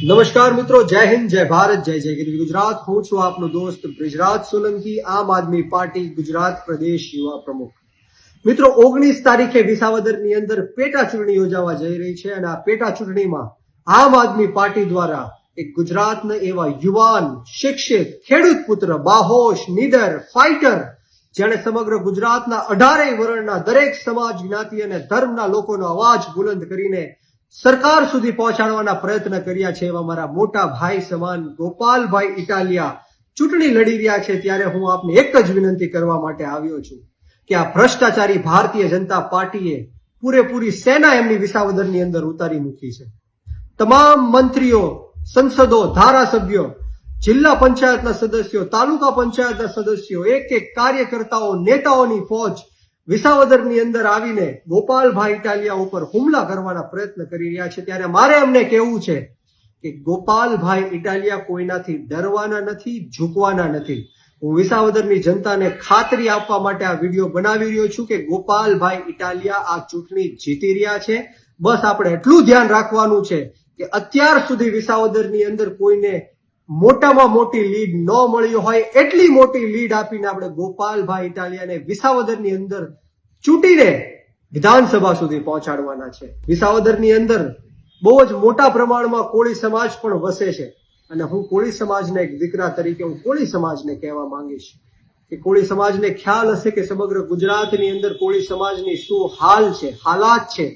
નમસ્કાર મિત્રો, જય હિન્દ, જય ભારત, જય જય ગીર ગુજરાત. હું છું આપનો દોસ્ત બ્રિજરાજ સોલંકી, આમ આદમી પાર્ટી ગુજરાત પ્રદેશ યુવા પ્રમુખ. મિત્રો, ઓગણીસ તારીખે વિસાવદરની અંદર પેટા ચૂંટણી યોજાવા જઈ રહી છે અને આ પેટા ચૂંટણીમાં આમ આદમી પાર્ટી દ્વારા એક ગુજરાતના એવા યુવાન, શિક્ષિત, ખેડૂત પુત્ર, બાહોશ, નીડર, ફાઇટર, જેણે સમગ્ર ગુજરાતના અઢારેય વર્ણના દરેક સમાજ, જ્ઞાતિ અને ધર્મના લોકોનો અવાજ બુલંદ કરીને સરકાર સુધી પહોંચાડવાના પ્રયત્ન કર્યા છે એવા મારા મોટા ભાઈ સમાન ગોપાલભાઈ ઇટાલિયા ચૂંટણી લડી રહ્યા છે ત્યારે હું આપને એક જ વિનંતી કરવા માટે આવ્યો છું કે આ ભ્રષ્ટાચારી ભારતીય જનતા પાર્ટીએ પૂરેપૂરી સેના એમની વિસાવદરની અંદર ઉતારી મૂકી છે. તમામ મંત્રીઓ, સંસદો, ધારાસભ્યો, જિલ્લા પંચાયતના સદસ્યો, તાલુકા પંચાયતના સદસ્યો એક એક કાર્યકર્તાઓ, નેતાઓની ફોજ વિસાવદરની અંદર આવીને ગોપાલભાઈ ઇટાલિયા ઉપર હુમલા કરવાના પ્રયત્ન કરી રહ્યા છે. ત્યારે મારે એમને કહેવું છે કે ગોપાલભાઈ ઇટાલિયા કોઈનાથી ડરવાના નથી, ઝૂકવાના નથી. હું વિસાવદરની જનતાને ખાતરી આપવા માટે આ વીડિયો બનાવી રહ્યો છું કે ગોપાલભાઈ ઇટાલિયા આ ચૂંટણી જીતી રહ્યા છે. બસ આપણે એટલું ધ્યાન રાખવાનું છે કે અત્યાર સુધી વિસાવદરની અંદર કોઈને મોટામાં મોટી લીડ ન મળી હોય, એટલી મોટી લીડ આપીને આપણે ગોપાલભાઈ ઇટાલિયાને વિસાવદરની અંદર ચૂંટીને વિધાનસભા સુધી પહોંચાડવાના છે. વિસાવદરની અંદર બહુ જ મોટા પ્રમાણમાં કોળી સમાજ પણ વસે છે. અને હું કોળી સમાજના એક દીકરા તરીકે, હું કોળી સમાજને કહેવા માંગીશ કે કોળી સમાજને ખ્યાલ હશે કે સમગ્ર ગુજરાતની અંદર કોળી સમાજની શું હાલ છે, હાલાત છે.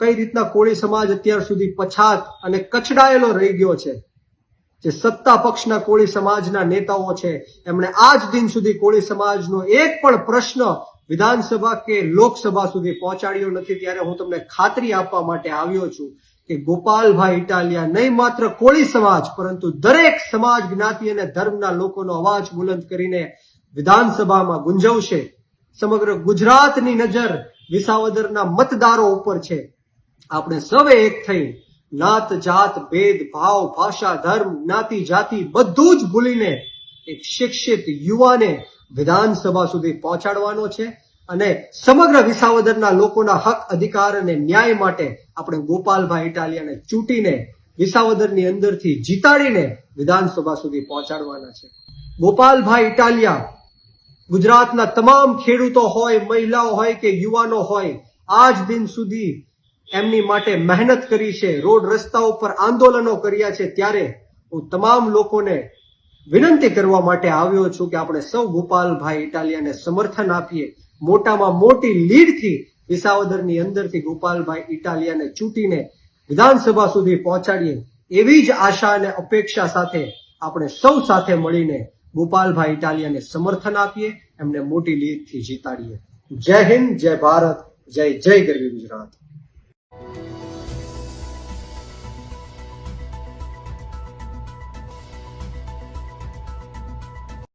કઈ રીતના કોળી સમાજ અત્યાર સુધી પછાત અને કચડાયેલો રહી ગયો છે. જે સત્તા પક્ષના કોળી સમાજના નેતાઓ છે, એમણે આજ દિન સુધી કોળી સમાજનો એક પણ પ્રશ્ન વિધાનસભા કે લોકસભા સુધી પહોંચાડ્યો નથી, ત્યારે હું તમને ખાતરી આપવા માટે આવ્યો છું કે ગોપાલભાઈ ઇટાલિયા નહીં માત્ર કોળી સમાજ, પરંતુ દરેક સમાજ જ્ઞાતિ અને ધર્મના લોકોનો અવાજ બુલંદ કરીને વિધાનસભામાં ગુંજવશે. સમગ્ર ગુજરાતની નજર વિસાવદરના મતદારો ઉપર છે. આપણે સૌએ એક થઈ નાત, જાત, ભેદ, ભાવ, ભાષા, ધર્મ, જ્ઞાતિ, જાતિ બધું જ ભૂલીને એક શિક્ષિત યુવાને વિધાનસભા સુધી પહોંચાડવાનો છે અને સમગ્ર વિસાવદરના લોકોના હક, અધિકાર અને ન્યાય માટે આપણે ગોપાલભાઈ ઇટાલિયાને ચૂંટીને વિસાવદરની અંદરથી જીતાડીને વિધાનસભા સુધી પહોંચાડવાના છે. ગોપાલભાઈ ઇટાલિયા, ગુજરાતના તમામ ખેડૂતો હોય, મહિલાઓ હોય કે યુવાનો હોય, આજ દિન સુધી એમની માટે મહેનત કરી છે, રોડ રસ્તા ઉપર આંદોલનો કર્યા છે, ત્યારે હું તમામ લોકોને વિનંતી કરવા માટે આવ્યો છું કે આપણે સૌ ગોપાલભાઈ ઇટાલિયાને સમર્થન આપીએ. મોટામાં મોટી લીડથી વિસાવદરની અંદરથી ગોપાલભાઈ ઇટાલિયાને ચૂંટીને વિધાનસભા સુધી પહોંચાડીએ. એવી જ આશા અને અપેક્ષા સાથે આપણે સૌ સાથે મળીને ગોપાલભાઈ ઇટાલિયાને સમર્થન આપીએ, એમને મોટી લીડથી જીતાડીએ. જય હિન્દ, જય ભારત, જય જય ગરવી ગુજરાત.